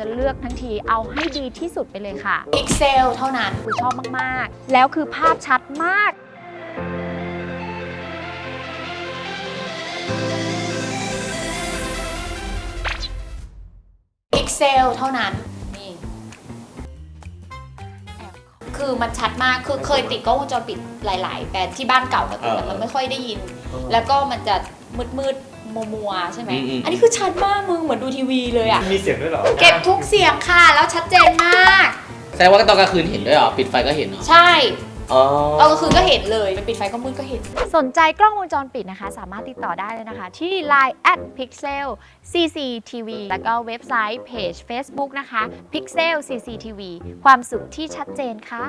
จะเลือกทั้งทีเอาให้ดีที่สุดไปเลยค่ะพิกเซลเท่านั้นคือชอบมาก ๆ แล้วคือภาพชัดมากพิกเซลเท่านั้น คือมันชัดมากคือเคยติดกล้องวงจรปิดหลาย ๆ แบรนด์ที่บ้านเก่าก็คือแต่มันไม่ค่อยได้ยิน แล้วก็มันจะมืดมืดๆมัวมัวๆใช่ไหมอืมอืม อันนี้คือชัดมากมึงเหมือนดูทีวีเลยอะมีเสียงด้วยเหรอเก็บทุกเสียงค่ะ แล้วชัดเจนมาก แสดงว่าตอนกลางคืนเห็นด้วยเหรอ ปิดไฟก็เห็นเหรอ ใช่ อ๋อตอนกลางคืนก็เห็นเลยไปปิดไฟก็มืดก็เห็น สนใจกล้องวงจรปิดนะคะ สามารถติดต่อได้เลยนะคะ ที่ Line at pixel cctv แล้วก็เว็บไซต์เพจ Facebook นะคะ pixel cctv ความสุขที่ชัดเจนค่ะ